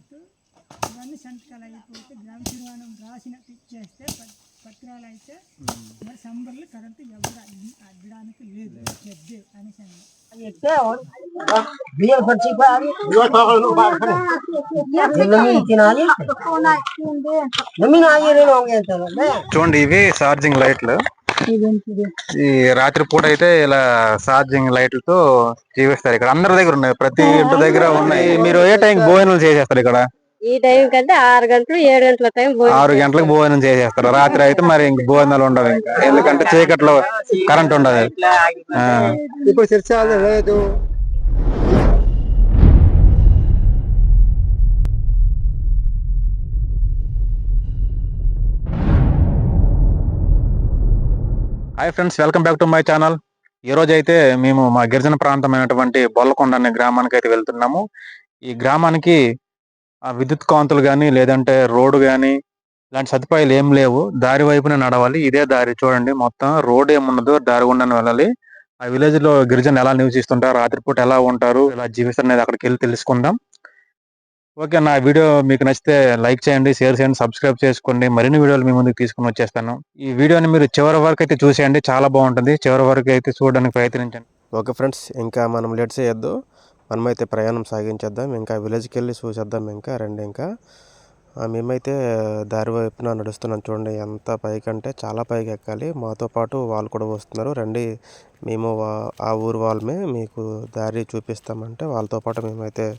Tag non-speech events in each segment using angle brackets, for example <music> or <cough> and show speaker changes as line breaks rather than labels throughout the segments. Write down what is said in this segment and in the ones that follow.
Secretary ఇవన్నీ సంతకాలు అయిపోతే గ్రామ తీర్మానం రాసినట్టు ఇచ్చేస్తే ప- పత్రాలు అయితే మరి సంబర్లు కరెంట్ ఎవరు అడ్డి- అడ్డడానికి లేదు. చెద్దే అనేసి.
చూడండి ఇవి ఛార్జింగ్ లైట్లు ఈ రాత్రి పూట అయితే ఇలా ఛార్జింగ్ లైట్లతో జీవిస్తారు ఇక్కడ. అందరి దగ్గర ఉన్నాయి. ప్రతి ఇంటి దగ్గర ఉన్నాయి. మీరు ఏ టైం భోజనాలు చేసేస్తారు ఇక్కడ?
ఈ టైం కంటే ఆరు గంటలు ఏడు గంటల టైం భోజనం
ఆరు గంటలకు భోజనం చేసేస్తారు. రాత్రి అయితే మరి ఇంక భోజనాలు ఉండవు ఎందుకంటే చీకట్లో కరెంట్ ఉండదు.
ఇప్పుడు
hi friends welcome back to my channel ఈ రోజు అయితే మేము మా గిరిజన ప్రాంతమైనటువంటి బొల్లకొండ అనే గ్రామానికి అయితే వెళ్తున్నాము. ఈ గ్రామానికి ఆ విద్యుత్ కాంతులు కానీ లేదంటే రోడ్డు కానీ ఇలాంటి సదుపాయాలు ఏం లేవు. దారి వైపునే నడవాలి. ఇదే దారి చూడండి. మొత్తం రోడ్ ఏమున్నదో దారి గుండానే వెళ్ళాలి. ఆ విలేజ్లో ఎలా నివసిస్తుంటారు? రాత్రిపూట ఎలా ఉంటారు? ఇలా జీవిస్తారు అనేది అక్కడికి వెళ్ళి తెలుసుకుందాం. ఓకే నా వీడియో మీకు నచ్చితే లైక్ చేయండి షేర్ చేయండి సబ్స్క్రైబ్ చేసుకోండి. మరిన్ని వీడియోలు మీ ముందుకు తీసుకుని వచ్చేస్తాను. ఈ వీడియోని మీరు చివరి వరకు అయితే చూసేయండి చాలా బాగుంటుంది. చివరి వరకు అయితే చూడడానికి ప్రయత్నించండి.
ఓకే ఫ్రెండ్స్ ఇంకా మనం లేట్ చేయొద్దు. మనమైతే ప్రయాణం సాగించేద్దాం. ఇంకా విలేజ్కి వెళ్ళి చూసేద్దాం ఇంకా రండి ఇంకా. మేమైతే దారి వైపున నడుస్తున్నాం చూడండి. ఎంత పైకి అంటే చాలా పైకి ఎక్కాలి. మాతో పాటు వాళ్ళు కూడా వస్తున్నారు. రండి మేము వా- ఆ ఊరు వాళ్ళమే మీకు దారి చూపిస్తామంటే వాళ్ళతో పాటు మేమైతే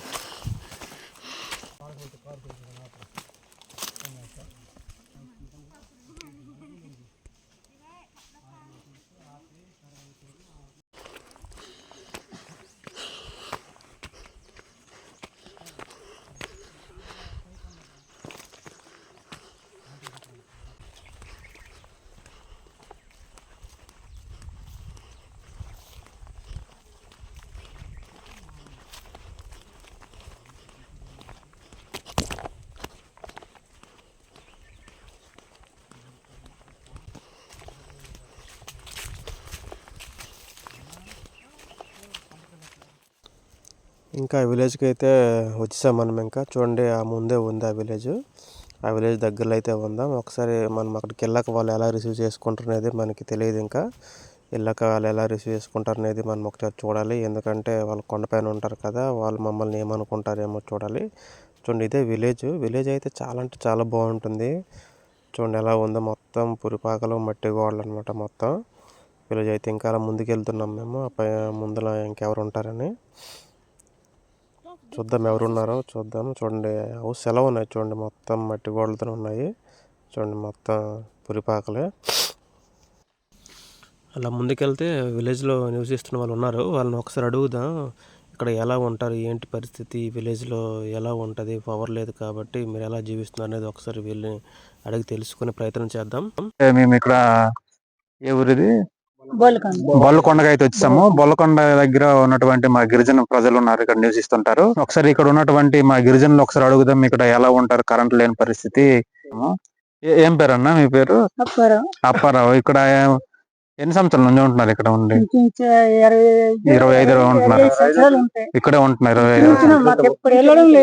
ఇంకా విలేజ్కి అయితే వచ్చేసాం మనం ఇంకా. చూడండి ఆ ముందే ఉంది ఆ విలేజ్. ఆ విలేజ్ దగ్గరలో అయితే ఉందాం. ఒకసారి మనం అక్కడికి వెళ్ళాక వాళ్ళు ఎలా రిసీవ్ చేసుకుంటారు అనేది మనకి తెలియదు ఇంకా. వెళ్ళాక వాళ్ళు ఎలా రిసీవ్ చేసుకుంటారు అనేది మనం ఒకసారి చూడాలి. ఎందుకంటే వాళ్ళు కొండపైన ఉంటారు కదా వాళ్ళు మమ్మల్ని ఏమనుకుంటారేమో చూడాలి. చూడండి ఇదే విలేజ్. విలేజ్ అయితే చాలా అంటే చాలా బాగుంటుంది. చూడండి ఎలా ఉందో మొత్తం పురిపాకలు మట్టి గోడలు అనమాట మొత్తం. విలేజ్ అయితే ఇంకా అలా ముందుకు వెళ్తున్నాం మేము. ఆ పై ముందర ఇంకెవరు ఉంటారని. చూద్దాం ఎవరున్నారో చూద్దాం. చూడండి హౌస్ ఎలా ఉన్నాయి చూడండి. మొత్తం మట్టి గోడలతో ఉన్నాయి. చూడండి మొత్తం పురిపాకలే. అలా ముందుకెళ్తే విలేజ్లో నివసిస్తున్న వాళ్ళు ఉన్నారు. వాళ్ళని ఒకసారి అడుగుదాం ఇక్కడ ఎలా ఉంటారు? ఏంటి పరిస్థితి? విలేజ్లో ఎలా ఉంటుంది? పవర్ లేదు కాబట్టి మీరు ఎలా జీవిస్తున్నారు అనేది ఒకసారి వీళ్ళని అడిగి తెలుసుకునే ప్రయత్నం చేద్దాం.
మేము ఇక్కడ ఏ ఊరిది?
బోలకొండ.
బొల్లకొండగా అయితే వచ్చాము బొల్లకొండ దగ్గర ఉన్నటువంటి మా గిరిజన ప్రజలు ఉన్నారు ఇక్కడ నివసిస్తుంటారు. ఒకసారి ఇక్కడ ఉన్నటువంటి మా గిరిజనులు ఒకసారి అడుగుదాం ఇక్కడ ఎలా ఉంటారు కరెంట్ లేని పరిస్థితి. ఏ- పేరు అన్న మీ పేరు?
అప్పారావు.
ఇక్కడ ఎన్ని సంవత్సరాల నుంచి ఉంటున్నారు ఇక్కడ ఉండి?
ఇరవై
ఐదు ఉంటున్నారు. ఇక్కడే ఉంటున్నారు ఇరవై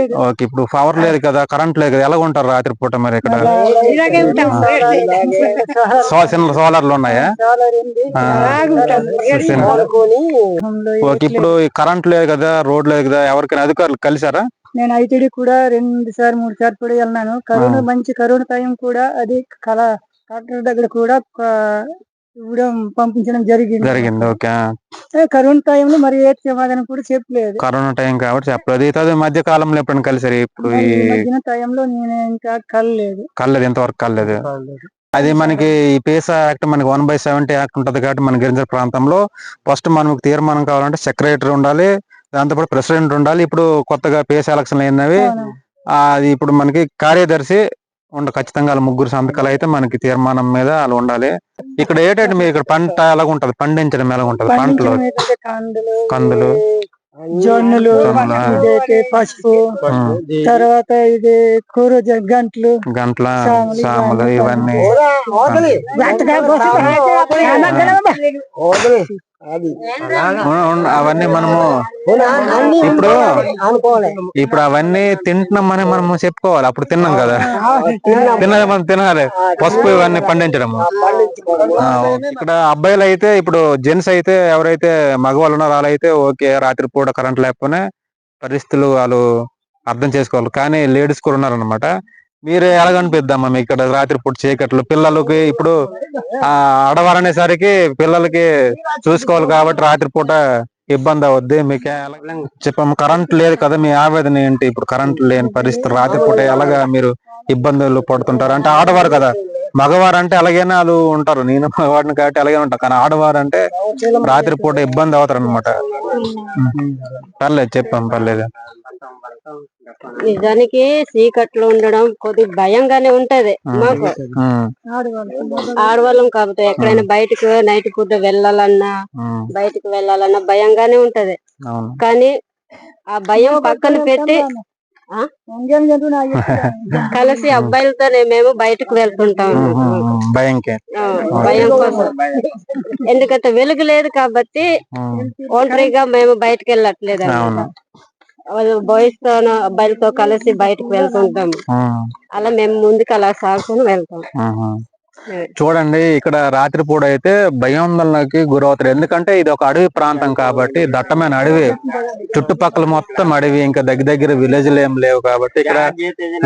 ఐదు ఓకే ఇప్పుడు పవర్ లేదు కదా కరెంట్ లేదు కదా ఎలా ఉంటారు రాత్రి పూట మరి ఇక్కడ? సోలార్లు ఉన్నాయా? ఓకే ఇప్పుడు కరెంట్ లేదు కదా రోడ్ లేదు కదా ఎవరికైనా అధికారులు కలిసారా
నేను ఐటీడీ కూడా రెండు సార్లు మూడు సార్లు కూడా వెళ్ళినాను. కరోనా మంచి కరోనా టైం కూడా అది కళ డాక్టర్ దగ్గర కూడా పంపించడం జరిగింది.
జరిగింది. ఓకే.
కరోనా టైంలో మరి ఏ సమాధానం కూడా చెప్పలేదు.
కరోనా టైం కాబట్టి చెప్పలేదు. తర్వాత మధ్య కాలంలో ఎప్పుడైనా కలిసారు? ఇప్పుడు ఈ
టైంలో నేను ఇంకా కలలేదు.
కలలేదు ఎంతవరకు కలలేదు. అది మనకి ఈ పేసా యాక్ట్ మనకి వన్ బై సెవెంటీ యాక్ట్ ఉంటది కాబట్టి మన గిరిజన ప్రాంతంలో ఫస్ట్ మనకు తీర్మానం కావాలంటే సెక్రటరీ ఉండాలి దాంతోపాటు ప్రెసిడెంట్ ఉండాలి. ఇప్పుడు కొత్తగా పేసా ఎలక్షన్ అయినవి ఆ, అది ఇప్పుడు మనకి కార్యదర్శి ఉండ ఖచ్చితంగా వాళ్ళ ముగ్గురు సంతకాలు అయితే మనకి తీర్మానం మీద వాళ్ళు ఉండాలి. ఇక్కడ ఏంటంటే మీరు ఇక్కడ పంట ఎలాగ ఉంటది పండించడం ఎలాగ ఉంటది పంటలు
కందులు జొన్నలు పసుపు తర్వాత ఇది కూర గంటలు
గంటల
సాములు
సాములు ఇవన్నీ. అవన్నీ మనము ఇప్పుడు ఇప్పుడు అవన్నీ తింటున్నామని మనము చెప్పుకోవాలి. అప్పుడు తిన్నాం కదా. తిన్నది మనం తినాలి. పసుపు ఇవన్నీ పండించడం ఇక్కడ అబ్బాయిలు అయితే ఇప్పుడు జెంట్స్ అయితే ఎవరైతే మగవాళ్ళు ఉన్నారో వాళ్ళైతే ఓకే రాత్రి పూట కరెంట్ లేకపోయినా పరిస్థితులు వాళ్ళు అర్థం చేసుకోవాలి. కానీ లేడీస్ కూడా ఉన్నారన్నమాట. మీరు ఎలాగనిపిద్దామా ఇక్కడ రాత్రి పూట చీకట్లు పిల్లలకి ఇప్పుడు ఆ ఆడవారు అనేసరికి పిల్లలకి చూసుకోవాలి కాబట్టి రాత్రి పూట ఇబ్బంది అవుద్ది. మీకు చెప్పాము కరెంట్ లేదు కదా మీ ఆవేదన ఏంటి? ఇప్పుడు కరెంట్ లేని పరిస్థితి రాత్రి పూట ఎలాగా మీరు ఇబ్బందులు పడుతుంటారు? అంటే ఆడవారు కదా మగవారు అంటే అలాగైనా వాళ్ళు ఉంటారు. నేను మగవాడిని కాబట్టి అలాగే ఉంటాను కానీ ఆడవారు అంటే రాత్రి పూట ఇబ్బంది అవుతారు అనమాట పర్లేదు చెప్పాం పర్లేదు.
నిజానికి చీకట్లో ఉండడం కొద్ది భయంగానే ఉంటది మాకు. ఆడవాళ్ళం కాబట్టి ఎక్కడైనా బయటకు నైట్ పూట వెళ్ళాలన్నా బయటకు వెళ్ళాలన్నా భయంగానే ఉంటది.
అవును.
కానీ ఆ భయం పక్కన పెట్టి? కలిసి అబ్బాయిలతోనే మేము బయటకు వెళ్తుంటాం. ఆ, భయం కోసం. ఎందుకంటే వెలుగు లేదు కాబట్టి ఒంటరిగా మేము బయటకు వెళ్ళట్లేదు
అవును.
బాయ్స్తో అబ్బాయిలతో కలిసి బయటకు వెళ్తుంటాం అలా మేము ముందుకు అలా సాగుకొని వెళ్తాం.
చూడండి ఇక్కడ రాత్రి పూట అయితే భయాందోళనకి గురవుతారు. ఎందుకంటే ఇది ఒక అడవి ప్రాంతం కాబట్టి దట్టమైన అడవి. చుట్టుపక్కల మొత్తం అడవి ఇంకా దగ్గర దగ్గర విలేజ్లు ఏం లేవు కాబట్టి ఇక్కడ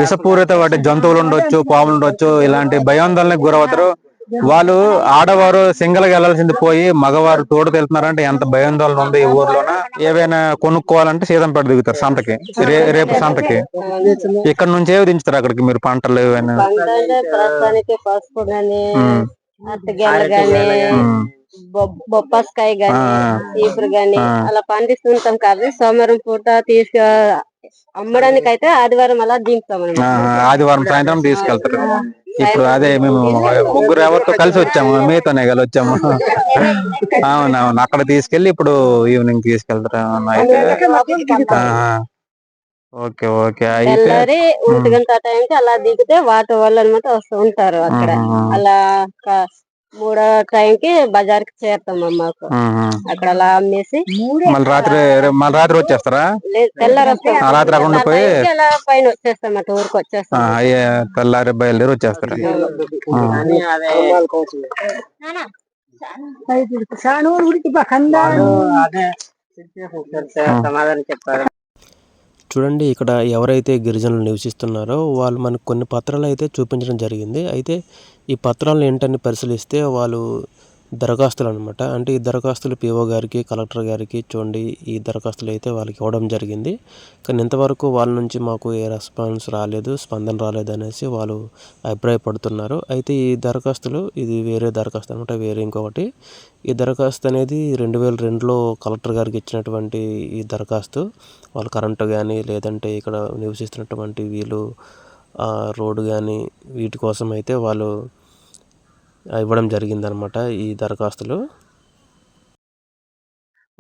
విషపూరిత వాటి జంతువులు ఉండొచ్చు పాములు ఉండొచ్చు ఇలాంటి భయాందోళనకి గురవుతారు. వాళ్ళు ఆడవారు సింగల్గా వెళ్ళాల్సింది పోయి మగవారు తోడు వెళ్తున్నారంటే ఎంత భయాందోళన ఉంది ఈ ఊర్లోన? ఏవైనా కొనుక్కోవాలంటే సీతంపేట దిగుతారు సంతకి. రే- రేపు సంతకి. ఇక్కడ నుంచి దించుతారు అక్కడికి మీరు పంటలు ఏవైనా?
బొప్పాస్కాయ గాని. చీపురు గాని. అలా పండిస్తుంటాం కాబట్టి సోమవారం పూట తీసుకు అమ్మడానికి అయితే ఆదివారం అలా దింపుతాం
ఆదివారం సాయంత్రం తీసుకెళ్తారు. ఇప్పుడు అదే మేము ముగ్గురు ఎవరితో కలిసి వచ్చాము మీతోనే కలిసి వచ్చాము అవునవును అక్కడ తీసుకెళ్ళి ఇప్పుడు ఈవినింగ్ తీసుకెళ్తారు అవునా అయితే ఆహా. ఓకే ఓకే అయితే
ఒంటి గంట టైంకి అలా దిగితే వాటి వాళ్ళు అనమాట వస్తూ ఉంటారు అక్కడ. అలా మూడో టైంకి బజార్కి చేరుతాం మాకు. అక్కడ అలా అమ్మేసి
మళ్ళీ రాత్రి మళ్ళీ రాత్రి వచ్చేస్తారా?
తెల్లారి
రాత్రి అక్కడ పోయి
అలా పైన వచ్చేస్తాం అటు ఊరికి వచ్చేస్తాం.
అయ్యే తెల్లారి బయలుదేరి వచ్చేస్తారు.
సమాధానం చెప్పారు
చూడండి ఇక్కడ ఎవరైతే గిరిజనులు నివసిస్తున్నారో వాళ్ళు మనకు కొన్ని పత్రాలు అయితే చూపించడం జరిగింది. అయితే ఈ పత్రాలను ఏంటని పరిశీలిస్తే వాళ్ళు దరఖాస్తులు అనమాట అంటే ఈ దరఖాస్తులు పిఓ గారికి కలెక్టర్ గారికి చూడండి ఈ దరఖాస్తులు అయితే వాళ్ళకి ఇవ్వడం జరిగింది. కానీ ఇంతవరకు వాళ్ళ నుంచి మాకు ఏ రెస్పాన్స్ రాలేదు స్పందన రాలేదు అనేసి వాళ్ళు అభిప్రాయపడుతున్నారు. అయితే ఈ దరఖాస్తులు ఇది వేరే దరఖాస్తు అనమాట వేరే ఇంకొకటి. ఈ దరఖాస్తు అనేది రెండు వేల రెండులో కలెక్టర్ గారికి ఇచ్చినటువంటి ఈ దరఖాస్తు. వాళ్ళు కరెంటు కానీ లేదంటే ఇక్కడ నివసిస్తున్నటువంటి వీళ్ళు రోడ్డు కానీ వీటి కోసం అయితే వాళ్ళు ఇవ్వడం జరిగిందనమాట ఈ దరఖాస్తులు.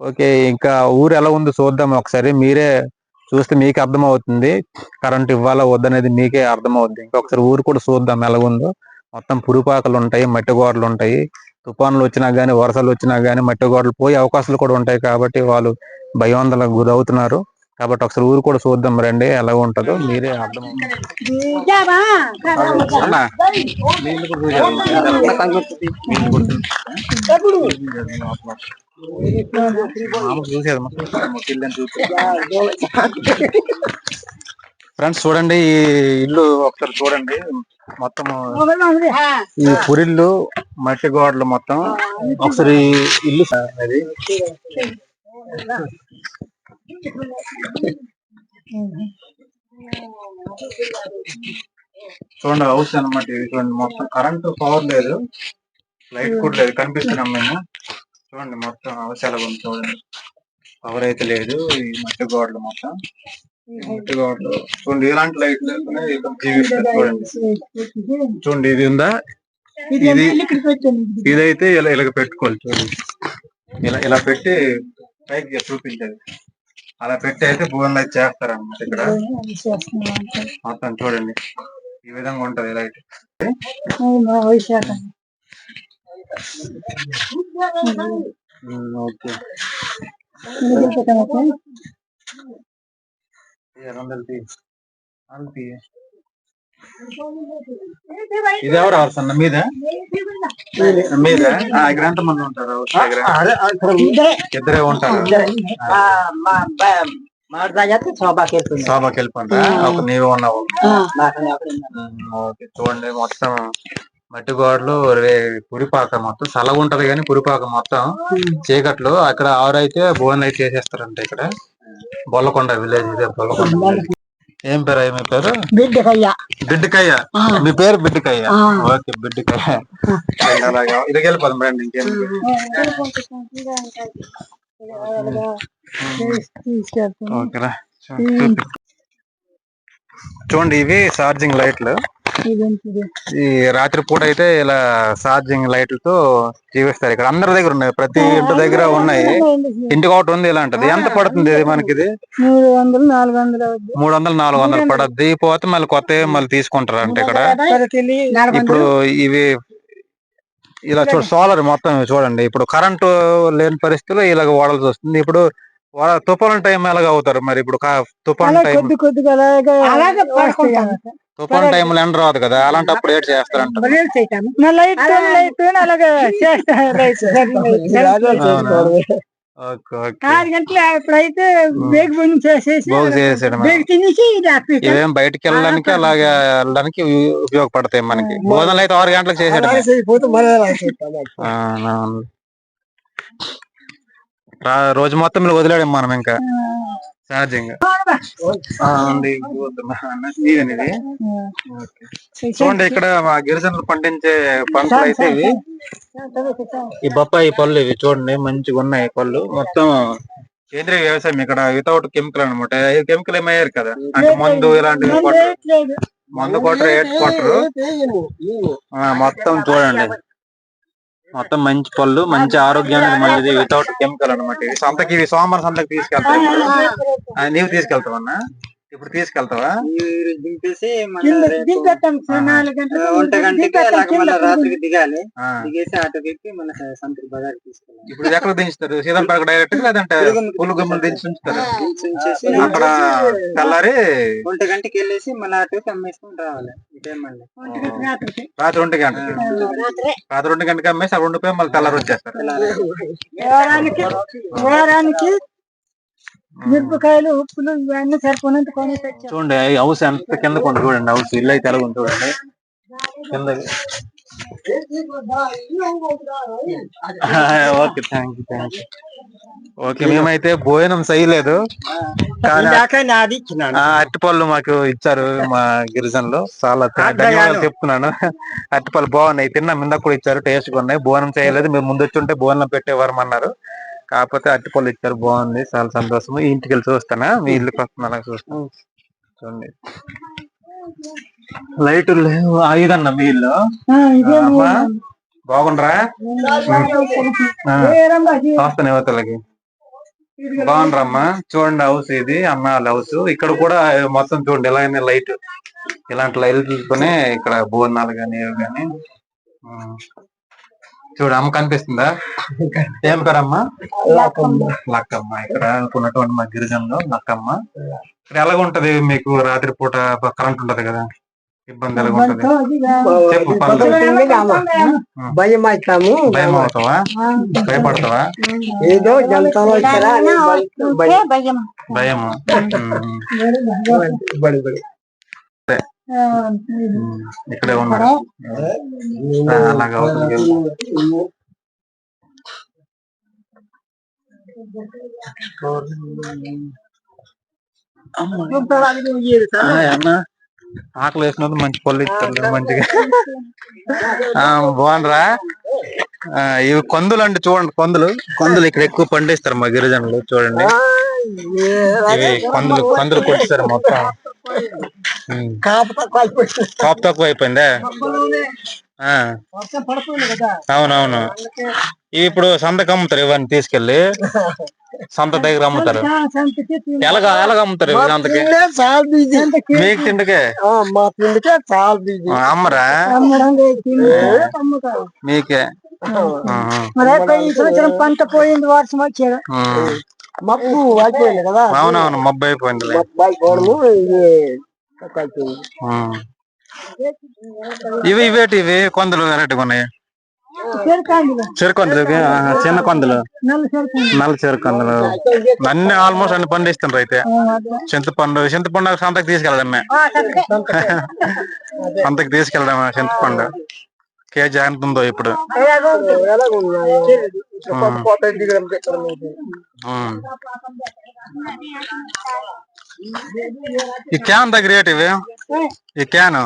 ఓకే ఇంకా ఊరు ఎలా ఉందో చూద్దాం ఒకసారి. మీరే చూస్తే మీకు అర్థమవుతుంది. కరెంట్ ఇవ్వాలా వద్దనేది మీకే అర్థమవుద్ది. ఇంకొకసారి ఊరు కూడా చూద్దాం ఎలా ఉందో. మొత్తం పురుపాకలు ఉంటాయి మట్టి గోడలు ఉంటాయి. తుఫాన్లు వచ్చినా కానీ వర్షాలు వచ్చినా కానీ మట్టి గోడలు పోయే అవకాశాలు కూడా ఉంటాయి కాబట్టి వాళ్ళు భయోందలకు గురవుతున్నారు. కాబట్టి ఒకసారి ఊరు కూడా చూద్దాం రండి ఎలా ఉంటుందో. మీరే అర్థం. ఫ్రెండ్స్ చూడండి ఈ ఇల్లు ఒకసారి చూడండి. మొత్తం ఈ పురిళ్ళు మట్టి గోడలు మొత్తం. ఒకసారి ఇల్లు చూడండి హౌస్ అన్నమాట ఇది. చూడండి మొత్తం కరెంట్ పవర్ లేదు. లైట్ కూడా లేదు. కనిపిస్తున్నాం మేము. చూడండి మొత్తం హౌస్ ఎలా ఉంది చూడండి. పవర్ అయితే లేదు. ఈ మట్టి గోడలు మొత్తం. మట్టి గోడలు. చూడండి ఇలాంటి లైట్ లేకుండా జీవిస్తారు చూడండి. చూడండి ఇది ఉందా? ఇది ఇదైతే ఇలా ఇలాగ పెట్టుకోవాలి చూడండి. ఇలా ఇలా పెట్టి పైకి చూపించాలి. అలా పెట్టి అయితే భువన్ లైట్ చేస్తారన్నమాట ఇక్కడ. మొత్తం చూడండి. ఈ విధంగా ఉంటది లైట్. ఓకే.
పెట్టమక్క.
ఇది ఎవరు అవసరం మీద? మీద? ఆ, ఇక్కడ ఎంత మంది ఉంటారు? ఇద్దరే. ఉంటారు శోభాకి వెళ్ళిపోతా ఒక నీవు ఉన్నావు ఉమ్, ఓకే. చూడండి మొత్తం మట్టి గోడలు పురిపాక మొత్తం చల్లగా ఉంటది కానీ పురిపాక మొత్తం చీకట్లు. అక్కడ ఆరైతే భువన్ అయితే చేసేస్తారంట ఇక్కడ. బొల్లకొండ విలేజ్ ఇదే బొల్లకొండ. ఏం పేరు మీ పేరు?
బిడ్డకయ్య.
బిడ్డకయ్య. మీ పేరు బిడ్డకయ్య? ఓకే బిడ్డకయ్య. అలాగే. ఇది వెళ్ళిపోదాం రండి ఇంకేం
తీసుకెళ్తాను.
ఓకేరా. చూపి. చూడండి ఇవి ఛార్జింగ్ లైట్లు. ఈ రాత్రి పూట అయితే ఇలా ఛార్జింగ్ లైట్లతో జీవిస్తారు ఇక్కడ. అందరి దగ్గర ఉన్నాయి. ప్రతి ఇంటి దగ్గర ఉన్నాయి. ఇంటికి ఒకటి ఉంది ఇలాంటిది. ఎంత పడుతుంది ఇది మనకి ఇది
మూడు వందలు నాలుగు వందలు
మూడు వందలు నాలుగు వందలు పడద్ది. పోతే మళ్ళీ కొత్త మళ్ళీ తీసుకుంటారు అంటే ఇక్కడ ఇప్పుడు ఇవి ఇలా చూడ సోలార్ మొత్తం చూడండి. ఇప్పుడు కరెంటు లేని పరిస్థితుల్లో ఇలాగ వాడాల్సి వస్తుంది. ఇప్పుడు తుఫాను టైం ఎలాగ అవుతారు మరి? ఇప్పుడు తుఫాను టైం తుఫాను టైంలో ఎండ రాదు కదా అలాంటప్పుడు ఏం చేస్తారంట
నా లైట్ లైట్ అలాగే చేస్తా. <laughs> Light
okay okay.
ఆరు గంటలు బేగ చేసేసి
బాగు
తినేసి
ఇవేం బయటికి వెళ్ళడానికి అలాగే వెళ్ళడానికి ఉపయోగపడతాయి మనకి. భోజనాలు అయితే ఆరు గంటలకు చేసాడు రోజు మొత్తం వదిలేడం మనం ఇంకా. ఇదేనా ఇది? చూడండి ఇక్కడ మా గిరిజనులు పండించే పంటలు అయితే ఇవి. ఈ బొప్పాయి పళ్ళు ఇవి చూడండి మంచిగా ఉన్నాయి పళ్ళు. మొత్తం సేంద్రీయ వ్యవసాయం ఇక్కడ వితౌట్ కెమికల్ అనమాట కెమికల్ ఏమయ్యారు కదా. అంటే మందు ఇలాంటివి మందు కొట్టరు ఏటి కొట్టరు ఆ, మొత్తం చూడండి. మొత్తం మంచి పళ్ళు మంచి ఆరోగ్యానికి మంచిది వితౌట్ కెమికల్ అనమాట. ఇవి సంతకి ఇవి సోమవారం సంతకి? ఆ, నీవు తీసుకెళ్తావా అన్న ఇప్పుడు తీసుకెళ్తావా?
దింపేసి ఒంటి గంటకి మళ్ళీ రాత్రికి దిగాలి. దిగేసి ఆటోకి ఎక్కి మన సంతకి బజార్ తీసుకెళ్ళాలి.
ఇప్పుడు ఎక్కడ దించుతారు? సీతంపేట డైరెక్ట్ లేదంటే పులు గుమ్మలు దించి ఉంచుతారు? అక్కడ తెల్లారి
ఒంటి గంటకి వెళ్ళేసి మళ్ళీ ఆటోకి అమ్మేసుకుని రావాలి.
రాత్రి ఒంటి గంటకి. రాత్రి. ఒంటి గంటకి అమ్మేసి అక్కడ ఉండిపోయి మళ్ళీ తెల్లారి వచ్చేస్తారు.
మిరపకాయలు ఉప్పులు ఇవన్నీ సరిపోయినంత కొని తెచ్చాం
చూడండి హౌస్ ఎంత కింద కొండ చూడండి హౌస్ ఇల్లు అయితే ఎలా చూడండి. కింద. <laughs> <laughs> Okay thank you thank you. Okay మేమైతే భోజనం చేయలేదు. కానీ అరటిపళ్ళు మాకు ఇచ్చారు మా గిరిజనులు. చాలా థా- ధన్యవాదాలు చెప్తున్నాను. <laughs> అరటిపళ్ళు బాగున్నాయి తిన్నాం ఇందాక కూడా ఇచ్చారు టేస్ట్ ఉన్నాయి. భోజనం చేయలేదు. మీరు ముందు వచ్చి ఉంటే భోజనం పెట్టేవారు అన్నారు కాకపోతే అరటిపళ్ళు ఇచ్చారు బాగుంది చాలా సంతోషం ఇంటికి వెళ్ళి చూస్తానా? మీ ఇల్లుకి వస్తున్నా అలాగే చూస్తాను? చూడండి. లైట్ లేవు. ఐదన్న మీ ఇల్లు? బాగుండ్రా? వస్తాను యువతలకి బాగుండ్రమ్మా. చూడండి హౌస్ ఇది అన్న వాళ్ళ హౌస్ ఇక్కడ కూడా మొత్తం చూడండి ఇలాగనే లైట్. ఇలాంటి లైట్లతోనే ఇక్కడ భోజనాలు కానీ ఏవి కానీ చూడు అమ్మ కనిపిస్తుందా? ఏం పేరమ్మా? లక్కమ్మ. ఇక్కడ ఉన్నటువంటి మా గిరిజనులు లక్కమ్మ. ఇక్కడ ఎలాగ ఉంటది మీకు రాత్రి పూట కరెంట్ ఉంటది కదా. ఇబ్బంది ఎలాగ ఉంటది చెప్పు పర్లేదు.
భయం అవుతాము
భయం అవుతావా భయపడతావా?
ఏదో జంతువులు భయం-
ఇక్కడే ఉన్నారు ఆ, అలాగా ఆకలి వేసినది మంచి పళ్ళు ఇస్తారు మంచిగా. ఆ, బాగుండ్రా? ఇవి కొందులు అంటే చూడండి కొందులు. కొందులు ఇక్కడ ఎక్కువ పండిస్తారు మా గిరిజనులు చూడండి. ఇవి కొందులు కొందులు కొట్టిస్తారు మొత్తం. కాపు తక్కువ అయిపోయిందా. ఆ,
పడుతుంది కదా.
అవునవును. ఇవి ఇప్పుడు సంతకు అమ్ముతారు ఇవన్నీ తీసుకెళ్ళి. సంత దగ్గర అమ్ముతారు.
తిండి.
ఎలాగ ఎలాగ అమ్ముతారు సంతకి? మీకు తిండికే?
మా తిండికే చాలా బిజీ.
ఆ, అమ్మరా? మీకే?
పంట పోయింది వర్షం వచ్చేది.
మబ్బు అయిపోయింది కదా.
అవునవును మబ్బు అయిపోయిందిలే.
మబ్బు పోవడము ఇది అయిపోయింది
ఉమ్. ఇవి ఇవేటి ఇవి కొందలు వెరైటీగా ఉన్నాయి? చెరుకొందలు. చిన్న కొందలు.
నల్ల
చెరుకొందలు. అన్ని ఆల్మోస్ట్ అన్ని పండిస్తుండ్రు అయితే. చింతపండు చింతపండు సంతకు తీసుకెళ్ళడమే సంతకు. <laughs> తీసుకెళ్ళడమే చింతపండు. కేజీ ఎంత ఉందో ఇప్పుడు? ఉమ్. ఈ క్యాన్ దగ్గర రేట్ ఇవి ఈ క్యాన్?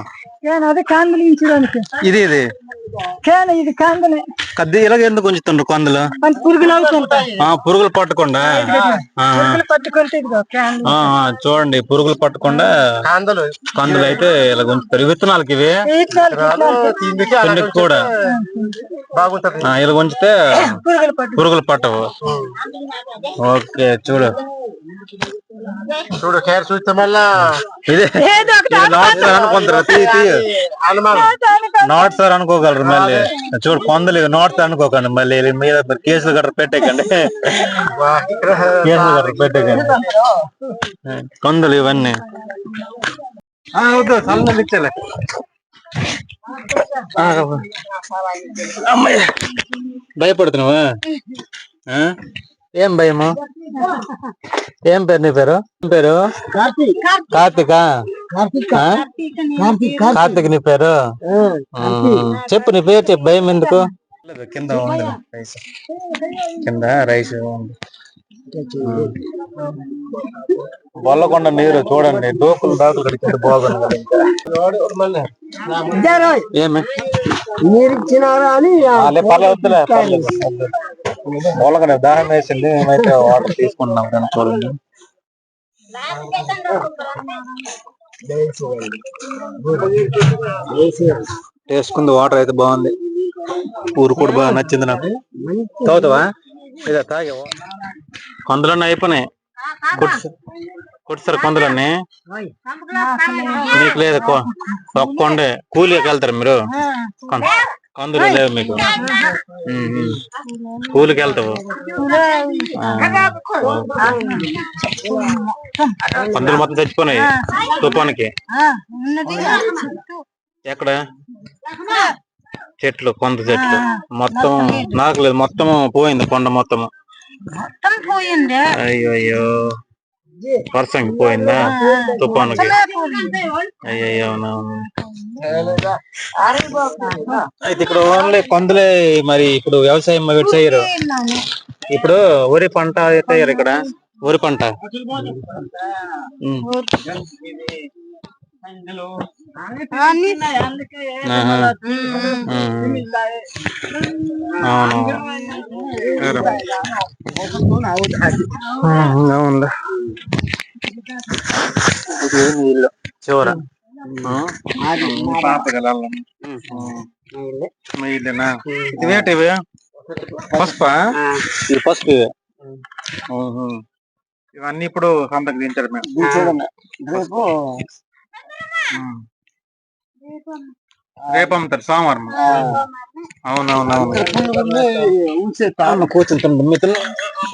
కేన్ అది కాందలు ఇంచడానికి
ఇది ఇది?
కేన్ ఇది
కద్ది ఇలాగ ఎందుకు ఉంచుతుండ్రు కొందలు?
పురుగులు
ఆ పురుగులు పట్టకుండా?
క్యాన్
చూడండి పురుగులు పట్టకుండా
కాందలు
కందులు అయితే ఇలా ఉంచుతారు విత్తనాలకి ఇవి కూడా.
బాగుంటది.
ఆ, ఇలా ఉంచితే
పురుగులు పట్టు
పురుగులు పట్టవు. ఓకే చూడు.
చూడు కేర్ చూస్తే మళ్ళా
ఇదే. ఇది నాట్ సార్ అనుకుంటారు తీ తీ
అనుమానం
నాట్ సార్ అనుకోగలరు మళ్ళీ చూడు కొందలు ఇవి నాట్ సార్ అనుకోకండి మళ్ళీ ఇది మీద మరి కేసులు గట్రా పెట్టేకండి కేసులు గట్రా పెట్టేకండి కొందలు ఇవన్నీ ఆ, ఏం భయము? ఏం పేరు నీ పేరు? ఏం పేరు? కార్తీక. కార్తీక్. నీ పేరు. చెప్పు నీ పేరు చెప్పు భయం ఎందుకు? కింద ఉంది రైస్. కింద రైస్ ఉంది. బొల్లకొండ నీరు చూడండి డోకులు దాకులు కడితే బాగుంది. ఏమి?
ఇచ్చినారా అని
పర్లేదు బొల్లకొండ దాహం వేసింది మేమైతే వాటర్ తీసుకుంటున్నాం కానీ చూడండి. వేసుకుంది వాటర్ అయితే బాగుంది. ఊరు కూడా బాగా నచ్చింది నాకు. తాగుతావా? ఇదా తాగావా కొందలన్నీ అయిపోయినాయి. కొట్టు కొట్టుసారు కొందలన్నీ మీకు లేదు కొ- ఒక్కొండే కూలికి వెళ్తారు మీరు. కొం- కొందలు లేవు మీకు. ఉమ్, ఉమ్. కూలికి వెళ్తావు. కొందరు మొత్తం చచ్చిపోయినాయి తుఫానికి ఎక్కడ? చెట్లు కొంత చెట్లు. మొత్తం నాకు లేదు మొత్తం పోయింది కొండ మొత్తం అయ్యో అయ్యో వర్షంకి పోయిందా? తుఫానుకి అయ్యో అవునవును. అయితే ఇక్కడ ఓన్లీ కొందలే మరి ఇప్పుడు వ్యవసాయం చేయరు? ఇప్పుడు వరి పంట అయితే వేయరు ఇక్కడ? వరి పంట. అవును. అవునులే నీళ్ళు చివర ఇదేనా ఇవేటి ఇవి? పసుపా? ఇది పసుపు ఇవి. ఊహు. ఇవన్నీ ఇప్పుడు సంతకు దించారు మేము
రేపు.
రేపు అమ్ముతారు సోమవారం అవునవునవును. అవును, కూర్చుంటుంది మీ తిన్న-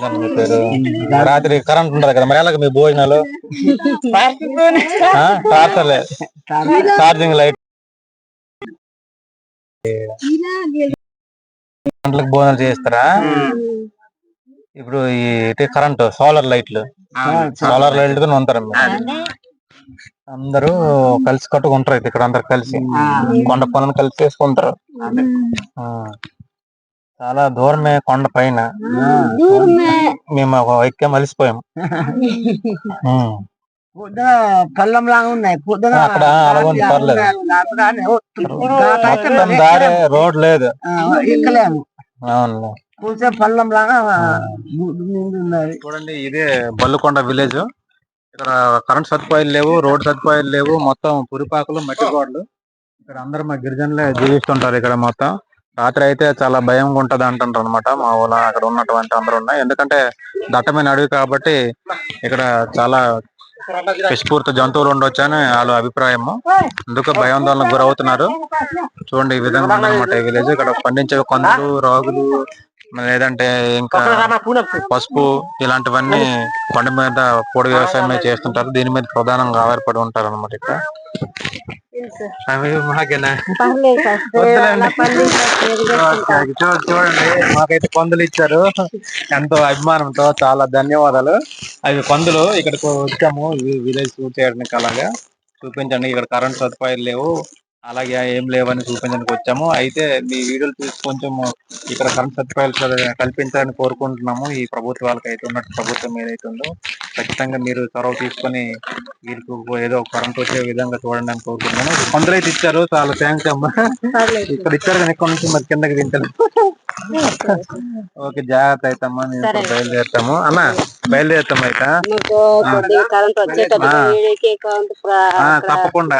దాని మీ పేరు? రాత్రి కరెంట్ ఉండదు కదా మరి ఎలాగ మీ భోజనాలు? ఆ? టార్చర్లే. Charging light. గంటలకు భోజనాలు చేస్తారా? ఇప్పుడు ఈ కరెంట్? సోలార్ లైట్లు. సోలార్ లైట్లు ఉంటారు అందరూ కలిసి కట్టుకుంటారు అయితే ఇక్కడ అందరు కలిసి. కొండ పనులు కలిసి చేసుకుంటారు. ఆ. చాలా దూరమే కొండ పైన. మేము ఒక. <laughs>
పొద్దున పల్లం లాగా ఉన్నాయి
అక్కడ అలాగొంది పర్లేదు. దారి రోడ్ లేదు.
ఎక్కలేము.
అవును
కూర్చో పల్లం లాగా
చూడండి ఇదే బల్లుకొండ విలేజ్. ఇక్కడ కరెంట్ సదుపాయాలు లేవు రోడ్ సదుపాయాలు లేవు మొత్తం పురిపాకులు మట్టి గోడలు. ఇక్కడ అందరూ మా గిరిజనులే జీవిస్తుంటారు ఇక్కడ మొత్తం. రాత్రి అయితే చాలా భయంగా ఉంటది అంటుంటారు అనమాట మా ఊళ్ళో అక్కడ ఉన్నటువంటి అందరూ ఉన్నాయి. ఎందుకంటే దట్టమైన అడవి కాబట్టి ఇక్కడ చాలా విషపూరిత జంతువులు ఉండొచ్చు అని వాళ్ళ అభిప్రాయము. అందుకు భయాందోళనకు గురవుతున్నారు. చూడండి ఈ విధంగా ఉందన్నమాట ఈ విలేజ్. ఇక్కడ పండించే కొందరు రాగులు లేదంటే ఇంకా పసుపు ఇలాంటివన్నీ కొండ మీద పొడి వ్యవసాయం చేస్తుంటారు. దీని మీద ప్రధానంగా ఆధారపడి ఉంటారు అనమాట ఇక్కడ. అవి మాకేనా? చూడండి. మాకైతే పందులు ఇచ్చారు. ఎంతో అభిమానంతో చాలా ధన్యవాదాలు. అవి పందులు ఇక్కడికి వచ్చాము. విలేజ్ టూర్ చేయడానికి అలాగా. చూపించండి. ఇక్కడ కరెంట్ సదుపాయాలు లేవు. అలాగే ఏం లేవని చూపించడానికి వచ్చాము. అయితే మీ వీడియోలు చూసి కొంచెం ఇక్కడ కరెంట్ సదుపాయాలు కల్- కల్పించాలని కోరుకుంటున్నాము. ఈ ప్రభుత్వాలకు అయితే ఉన్నట్టు ప్రభుత్వం ఏదైతే ఉందో ఖచ్చితంగా మీరు చొరవ తీసుకొని వీరికి ఏదో కరెంట్ వచ్చే విధంగా చూడండి అని కోరుకుంటున్నాను అయితే ఇచ్చారు. చాలా థ్యాంక్స్ అమ్మా. ఇక్కడ ఇచ్చారు కానీ ఇక్కడ నుంచి మరి కిందకి దించాలి ఓకే. జాగ్రత్త అయితే అమ్మా మేము ఇప్పుడు బయలుదేరుతాము. అన్న బయలుదేరుతాం అయితే తప్పకుండా.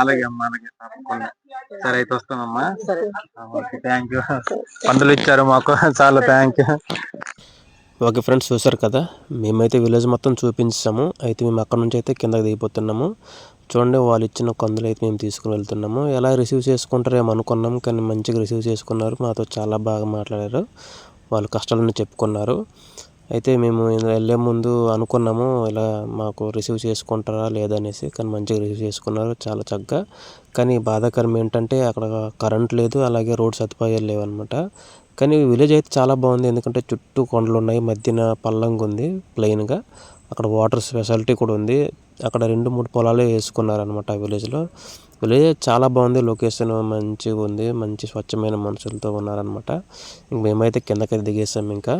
అలాగే అమ్మా అలాగే తప్పకుండా. సరే అయితే వస్తామమ్మా
సరే.
ఓకే థ్యాంక్ యూ పందులు ఇచ్చారు మాకు. చాలా థ్యాంక్ యూ
ఓకే ఫ్రెండ్స్ చూసారు కదా? మేమైతే విలేజ్ మొత్తం చూపించాము. అయితే మేము అక్కడ నుంచి అయితే కిందకి దిగిపోతున్నాము. చూడండి వాళ్ళు ఇచ్చిన కందులు అయితే మేము తీసుకుని వెళ్తున్నాము. ఎలా రిసీవ్ చేసుకుంటారేమో అనుకున్నాం కానీ మంచిగా రిసీవ్ చేసుకున్నారు. మాతో చాలా బాగా మాట్లాడారు. వాళ్ళు కష్టాలను చెప్పుకున్నారు. అయితే మేము వెళ్ళే ముందు అనుకున్నాము ఇలా మాకు రిసీవ్ చేసుకుంటారా లేదనేసి కానీ మంచిగా రిసీవ్ చేసుకున్నారు చాలా చక్కగా. కానీ బాధాకరం ఏంటంటే అక్కడ కరెంట్ లేదు అలాగే రోడ్ సదుపాయాలు లేవన్నమాట. కానీ విలేజ్ అయితే చాలా బాగుంది. ఎందుకంటే చుట్టూ కొండలు ఉన్నాయి మధ్యన పల్లంగా ఉంది ప్లెయిన్గా అక్కడ వాటర్ స్పెషాలిటీ కూడా ఉంది. అక్కడ రెండు మూడు పొలాలు వేసుకున్నారనమాట ఆ విలేజ్లో. విలేజ్ చాలా బాగుంది లొకేషన్ మంచిగా ఉంది మంచి స్వచ్ఛమైన మనుషులతో ఉన్నారనమాట ఇంక మేమైతే కిందకి దిగేసాం ఇంకా.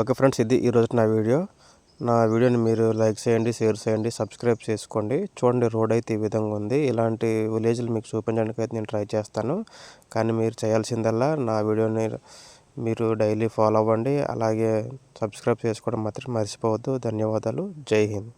ఓకే ఫ్రెండ్స్ ఇది ఈరోజు నా వీడియో. నా వీడియోని మీరు లైక్ చేయండి షేర్ చేయండి సబ్స్క్రైబ్ చేసుకోండి. చూడండి రోడ్ అయితే ఈ విధంగా ఉంది. ఇలాంటి విలేజ్లు మీకు చూపించడానికి అయితే నేను ట్రై చేస్తాను. కానీ మీరు చేయాల్సిందల్లా నా వీడియోని మీరు డైలీ ఫాలో అవ్వండి. అలాగే సబ్స్క్రైబ్ చేసుకోవడం మాత్రం మర్చిపోవద్దు. ధన్యవాదాలు. జై హింద్.